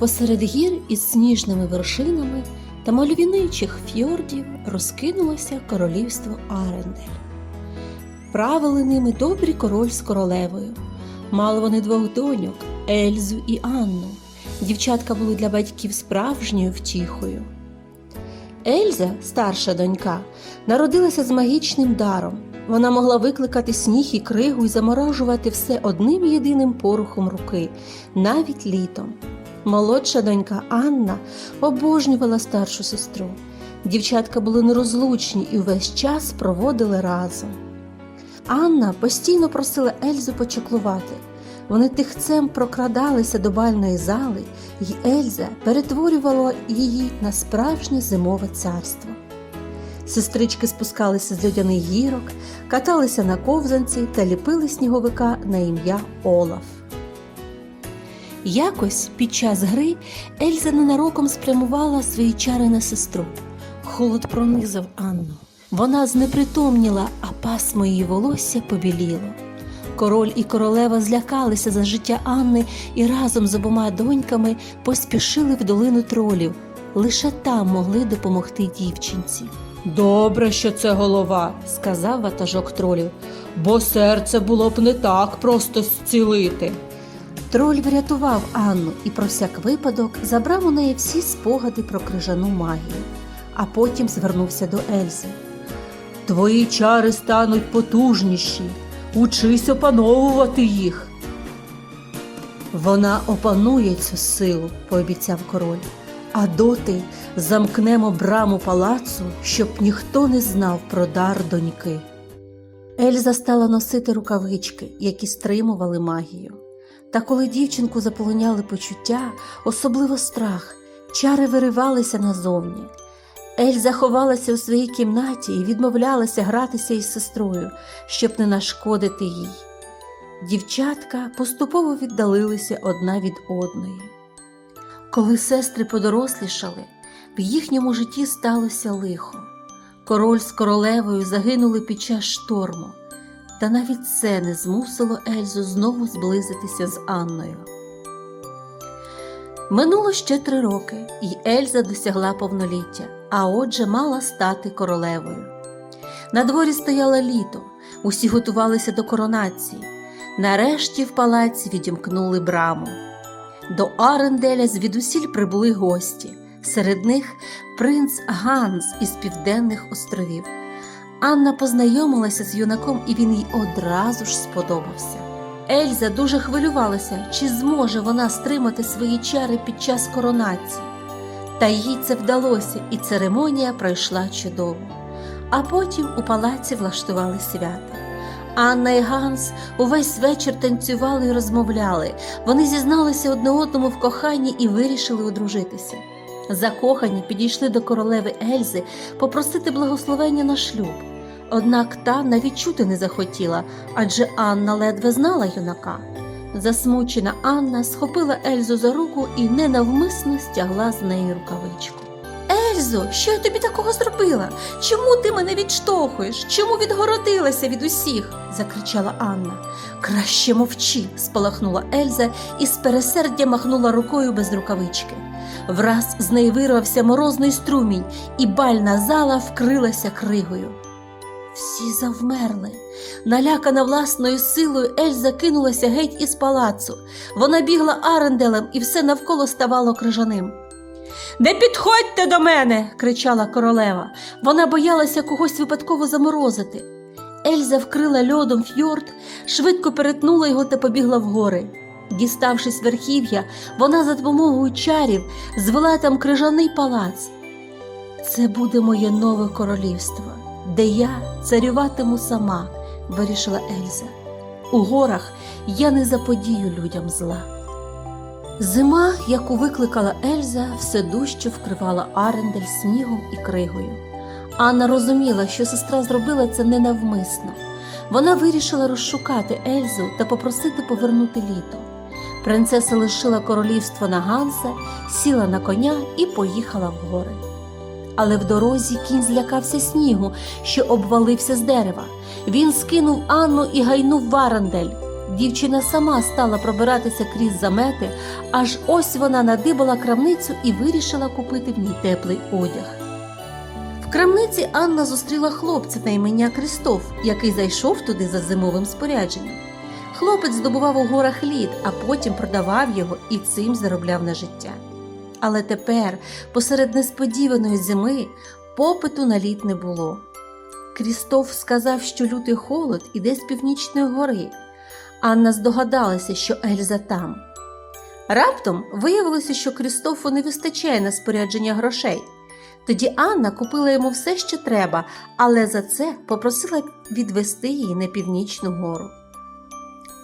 Посеред гір із сніжними вершинами та мальовничих фьордів розкинулося королівство Арендель. Правили ними добрі король з королевою. Мали вони двох доньок Ельзу і Анну. Дівчатка були для батьків справжньою втіхою. Ельза, старша донька, народилася з магічним даром. Вона могла викликати сніг і кригу і заморожувати все одним єдиним порухом руки, навіть літом. Молодша донька Анна обожнювала старшу сестру. Дівчатка були нерозлучні і увесь час проводили разом. Анна постійно просила Ельзу почаклувати. Вони тихцем прокрадалися до бальної зали, і Ельза перетворювала її на справжнє зимове царство. Сестрички спускалися з льодяних гірок, каталися на ковзанці та ліпили сніговика на ім'я Олаф. Якось під час гри Ельза ненароком спрямувала свої чари на сестру. Холод пронизав Анну. Вона знепритомніла, а пасмо її волосся побіліло. Король і королева злякалися за життя Анни і разом з обома доньками поспішили в долину тролів. Лише там могли допомогти дівчинці. Добре, що це голова, Сказав ватажок тролів. бо серце було б не так просто зцілити. Троль врятував Анну і про всяк випадок забрав у неї всі спогади про крижану магію, а потім звернувся до Ельзи. Твої чари стануть потужніші. Учись опановувати їх. Вона опанує цю силу, пообіцяв король. А доти замкнемо браму палацу, щоб ніхто не знав про дар доньки. Ельза стала носити рукавички, які стримували магію. Та коли дівчинку заполоняли почуття, особливо страх, чари виривалися назовні. Ельза ховалася у своїй кімнаті і відмовлялася гратися із сестрою, щоб не нашкодити їй. Дівчатка поступово віддалилися одна від одної. Коли сестри подорослішали, в їхньому житті сталося лихо. Король з королевою загинули під час шторму, та навіть це не змусило Ельзу знову зблизитися з Анною. Минуло ще три роки, і Ельза досягла повноліття, а отже мала стати королевою. На дворі стояло літо, усі готувалися до коронації. Нарешті в палаці відімкнули браму. До Аренделя звідусіль прибули гості, серед них принц Ганс із Південних островів. Анна познайомилася з юнаком, і він їй одразу ж сподобався. Ельза дуже хвилювалася, чи зможе вона стримати свої чари під час коронації. Та їй це вдалося, і церемонія пройшла чудово. А потім у палаці влаштували свято. Анна і Ганс увесь вечір танцювали і розмовляли. Вони зізналися одне одному в коханні і вирішили одружитися. Закохані підійшли до королеви Ельзи попросити благословення на шлюб. Однак та навіть чути не захотіла, адже Анна ледве знала юнака. Засмучена Анна схопила Ельзу за руку і ненавмисно стягла з неї рукавичку. Ельзо, що я тобі такого зробила? Чому ти мене відштовхуєш? Чому відгородилася від усіх? закричала Анна. Краще мовчи, спалахнула Ельза і з пересердя махнула рукою без рукавички. Враз з неї вирвався морозний струмінь, і бальна зала вкрилася кригою. Всі завмерли. Налякана власною силою, Ельза кинулася геть із палацу. Вона бігла аренделем, і все навколо ставало крижаним. Не підходьте до мене. кричала королева. Вона боялася когось випадково заморозити. Ельза вкрила льодом фьорд, швидко перетнула його та побігла в гори. Діставшись верхів'я, вона за допомогою чарів звела там крижаний палац. Це буде моє нове королівство, де я царюватиму сама, вирішила Ельза. У горах я не заподію людям зла. Зима, яку викликала Ельза, все дужче вкривала Арендель снігом і кригою. Анна розуміла, що сестра зробила це ненавмисно. Вона вирішила розшукати Ельзу та попросити повернути літо. Принцеса лишила королівство на Ганса, сіла на коня і поїхала в гори. Але в дорозі кінь злякався снігу, що обвалився з дерева. Він скинув Анну і гайнув в Арендель. Дівчина сама стала пробиратися крізь замети, аж ось вона надибала крамницю і вирішила купити в ній теплий одяг. В крамниці Анна зустріла хлопця на ім'я Кристоф, який зайшов туди за зимовим спорядженням. Хлопець здобував у горах лід, а потім продавав його і цим заробляв на життя. Але тепер, посеред несподіваної зими, попиту на лід не було. Крістоф сказав, що лютий холод іде з північної гори. Анна здогадалася, що Ельза там. Раптом виявилося, що Крістофу не вистачає на спорядження грошей. Тоді Анна купила йому все, що треба, але за це попросила відвести її на північну гору.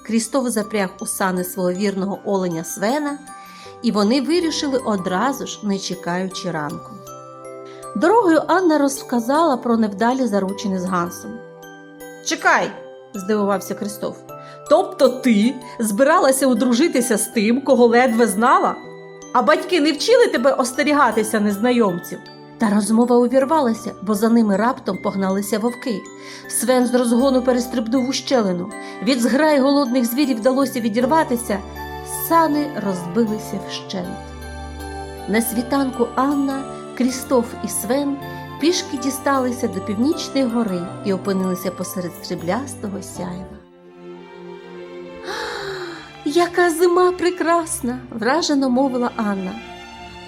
Крістоф запряг у сани свого вірного оленя Свена, і вони вирішили одразу ж, не чекаючи ранку. Дорогою Анна розказала про невдалі заручини з Гансом. Чекай, здивувався Крістоф. Тобто ти збиралася одружитися з тим, кого ледве знала? А батьки не вчили тебе остерігатися незнайомців? Та розмова увірвалася, бо за ними раптом погналися вовки. Свен з розгону перестрибнув у щелину. Від зграї голодних звірів вдалося відірватися, сани розбилися вщент. На світанку Анна, Крістоф і Свен пішки дісталися до північної гори і опинилися посеред сріблястого сяйва. Яка зима прекрасна! вражено мовила Анна.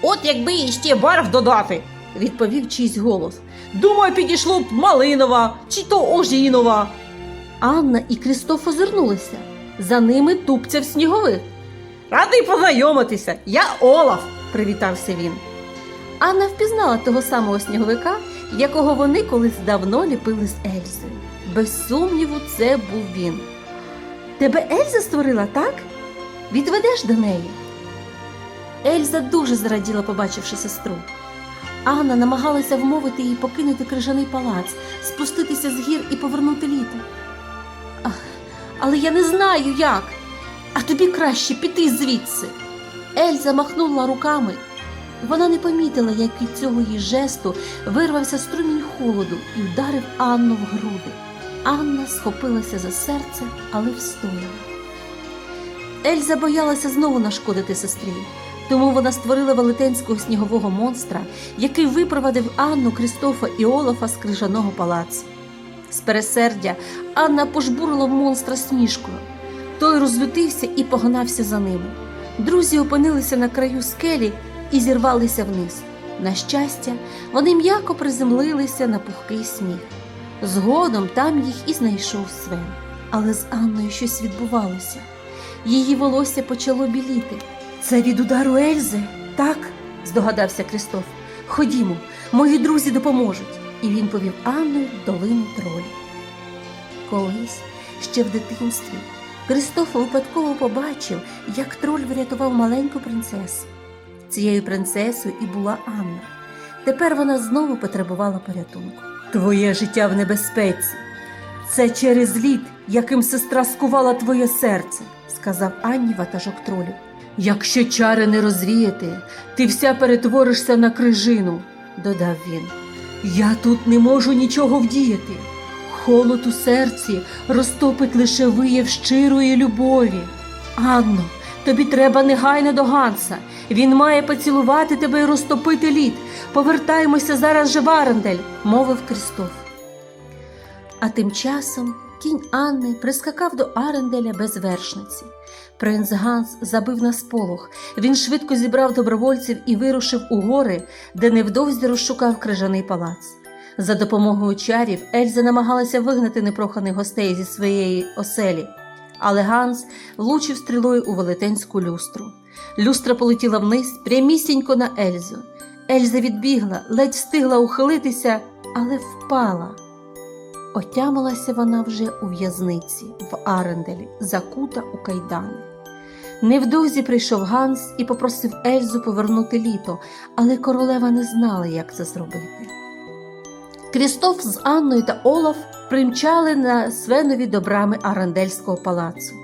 От якби іще барв додати, Відповів чийсь голос. думаю, підійшло б малинова чи то ожінова. Анна і Крістоф озирнулися. За ними тупцяв сніговик. Радий познайомитися, я Олаф. привітався він. Анна впізнала того самого сніговика, якого вони колись давно ліпили з Ельзою. Без сумніву, це був він. Тебе Ельза створила, так? Відведеш до неї. Ельза дуже зраділа, побачивши сестру. Анна намагалася вмовити її покинути крижаний палац, спуститися з гір і повернути літо. Ах, але я не знаю як. А тобі краще піти звідси. Ельза махнула руками. Вона не помітила, як від цього її жесту вирвався струмінь холоду і вдарив Анну в груди. Анна схопилася за серце, але встояла. Ельза боялася знову нашкодити сестрі, тому вона створила велетенського снігового монстра, який випровадив Анну, Крістофа і Олафа з крижаного палацу. З пересердя Анна пожбурила монстра смішкою. Той розлютився і погнався за ними. Друзі опинилися на краю скелі і зірвалися вниз. На щастя, вони м'яко приземлилися на пухкий сніг. Згодом там їх і знайшов Свен. Але з Анною щось відбувалося. Її волосся почало біліти. Це від удару Ельзи, так? здогадався Крістоф. Ходімо, мої друзі допоможуть. І він повів Анну долину тролі. Колись, ще в дитинстві, Кристоф випадково побачив, як троль врятував маленьку принцесу. Цією принцесою і була Анна. Тепер вона знову потребувала порятунку. Твоє життя в небезпеці. Це через лід, яким сестра скувала твоє серце, сказав Анні ватажок тролів. Якщо чари не розвіяти, ти вся перетворишся на крижину, додав він. Я тут не можу нічого вдіяти. Холод у серці розтопить лише вияв щирої любові. Анно, тобі треба негайно до Ганса. Він має поцілувати тебе і розтопити лід. Повертаємося зараз же в Арендель, мовив Крістоф. А тим часом кінь Анни прискакав до Аренделя без вершниці. Принц Ганс забив на сполох. Він швидко зібрав добровольців і вирушив у гори, де невдовзі розшукав крижаний палац. За допомогою чарів Ельза намагалася вигнати непроханих гостей зі своєї оселі, але Ганс влучив стрілою у велетенську люстру. Люстра полетіла вниз прямісінько на Ельзу. Ельза відбігла, ледь встигла ухилитися, але впала. Отямилася вона вже у в'язниці в Аренделі, закута у кайдани. Невдовзі прийшов Ганс і попросив Ельзу повернути літо, але королева не знала, як це зробити. Крістоф з Анною та Олаф примчали на Свенові до брами Арендельського палацу.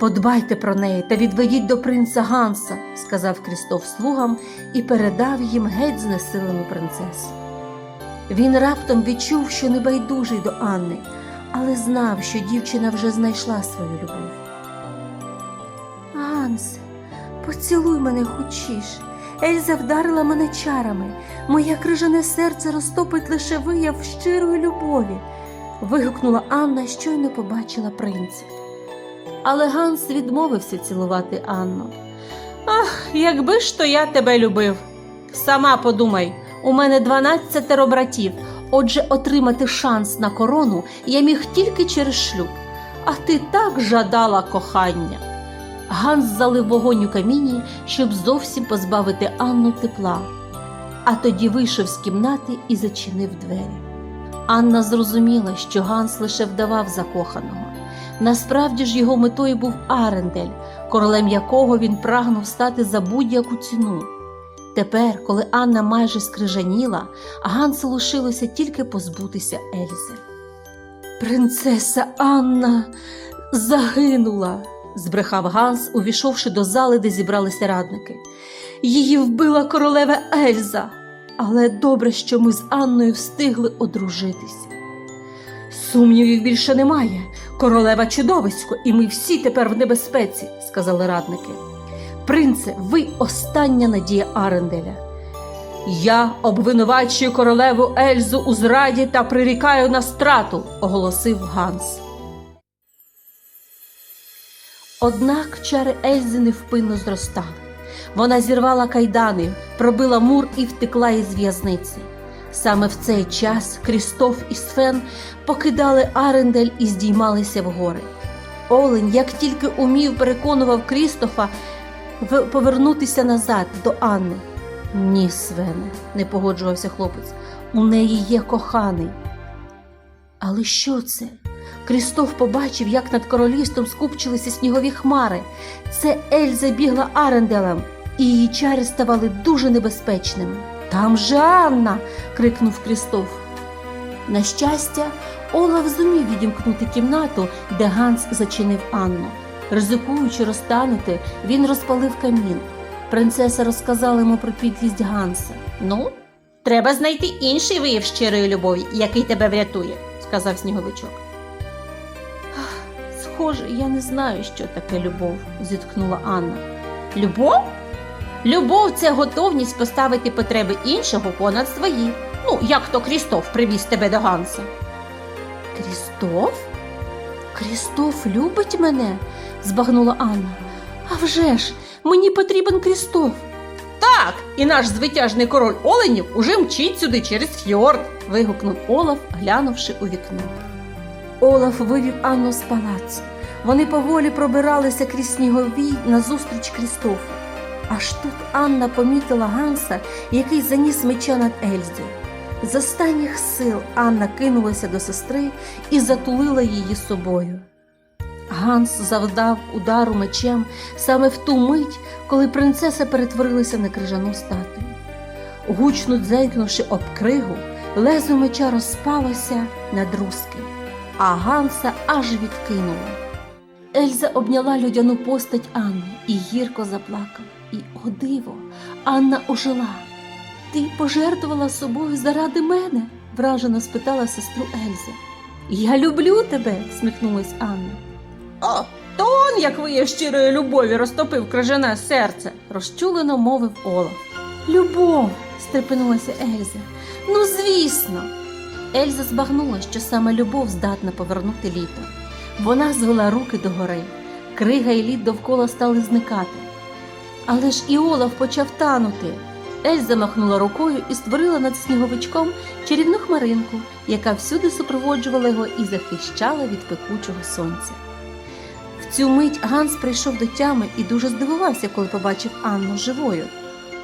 Подбайте про неї та відведіть до принца Ганса, сказав Крістоф слугам і передав їм геть знесилену принцесу. Він раптом відчув, що небайдужий до Анни, але знав, що дівчина вже знайшла свою любов. Ганс, поцілуй мене хочеш. Ельза вдарила мене чарами. Моє крижане серце розтопить лише вияв щирої любові. вигукнула Анна, щойно побачила принца. Але Ганс відмовився цілувати Анну. Ах, якби ж то я тебе любив. Сама подумай, у мене дванадцятеро братів, отже, отримати шанс на корону я міг тільки через шлюб. А ти так жадала кохання. Ганс залив вогонь у каміні, щоб зовсім позбавити Анну тепла, а тоді вийшов з кімнати і зачинив двері. Анна зрозуміла, що Ганс лише вдавав закоханого. Насправді ж його метою був Арендель, королем якого він прагнув стати за будь-яку ціну. Тепер, коли Анна майже скрижаніла, Гансу лишилося тільки позбутися Ельзи. Принцеса Анна загинула, збрехав Ганс, увійшовши до зали, де зібралися радники. Її вбила королева Ельза, але добре, що ми з Анною встигли одружитися. Сумнівів більше немає. Королева чудовисько, і ми всі тепер в небезпеці, сказали радники. Принце, ви остання надія Аренделя. Я обвинувачую королеву Ельзу у зраді та прирікаю на страту, оголосив Ганс. Однак чари Ельзи невпинно зростали. Вона зірвала кайдани, пробила мур і втекла із в'язниці. Саме в цей час Крістоф і Сфен покидали Арендель і здіймалися в гори. Олень, як тільки умів, переконував Крістофа повернутися назад до Анни. Ні, Свене, не погоджувався хлопець. У неї є коханий. Але що це? Крістоф побачив, як над королівством скупчилися снігові хмари. Це Ельза бігла Аренделем, і її чари ставали дуже небезпечними. Там же Анна. крикнув Крістоф. На щастя, Олаф зумів відімкнути кімнату, де Ганс зачинив Анну. Ризикуючи розтанути, він розпалив камін. Принцеса розказала йому про підлість Ганса. Ну, треба знайти інший вияв щирої любові, який тебе врятує, сказав сніговичок. «Ах, Схоже, я не знаю, що таке любов, зіткнула Анна. Любов? Любов це готовність поставити потреби іншого понад свої. Ну, як то Крістоф привіз тебе до Ганса. Крістоф? Крістоф любить мене? збагнула Анна. А вже ж, мені потрібен Крістоф. Так, і наш звитяжний король оленів уже мчить сюди через фьорд. вигукнув Олаф, глянувши у вікно. Олаф вивів Анну з палацу. Вони поволі пробиралися крізь сніговій назустріч Крістофу. Аж тут Анна помітила Ганса, який заніс меча над Ельзою. З останніх сил Анна кинулася до сестри і затулила її собою. Ганс завдав удару мечем саме в ту мить, коли принцеса перетворилася на крижану статую. Гучно дзенькнувши об кригу, лезо меча розпалося на друзки, а Ганса аж відкинуло. Ельза обняла людяну постать Анни і гірко заплакала. І, о диво, Анна ожила. Ти пожертвувала собою заради мене? вражено спитала сестру Ельза. Я люблю тебе, сміхнулась Анна. О, то он, як вияв щирої любові, розтопив крижане серце, розчулено мовив Олаф. Любов, стрепенулася Ельза. Ну, звісно. Ельза збагнула, що саме любов здатна повернути літо. Вона звела руки догори. Крига і лід довкола стали зникати. Але ж і Олаф почав танути. Ельза махнула рукою і створила над сніговичком чарівну хмаринку, яка всюди супроводжувала його і захищала від пекучого сонця. В цю мить Ганс прийшов до тями і дуже здивувався, коли побачив Анну живою.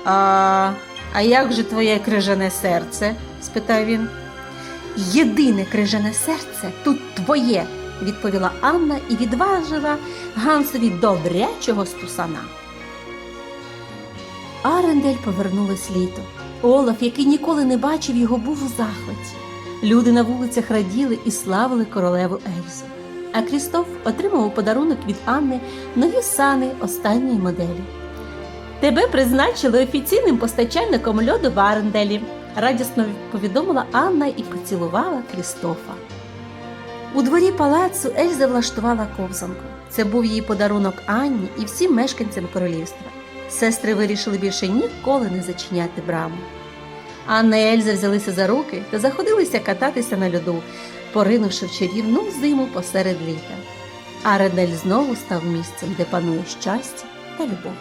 А, а як же твоє крижане серце? спитав він. Єдине крижане серце тут твоє, відповіла Анна і відважила Гансові добрячого стусана. Арендель повернулось літо. Олаф, який ніколи не бачив його, був у захваті. Люди на вулицях раділи і славили королеву Ельзу. А Крістоф отримав у подарунок від Анни нові сани останньої моделі. Тебе призначили офіційним постачальником льоду в Аренделі, радісно повідомила Анна і поцілувала Крістофа. У дворі палацу Ельза влаштувала ковзанку. Це був її подарунок Анні і всім мешканцям королівства. Сестри вирішили більше ніколи не зачиняти браму. Анна і Ельза взялися за руки та заходилися кататися на льоду, поринувши в чарівну зиму посеред літа. А Редель знову став місцем, де панує щастя та любов.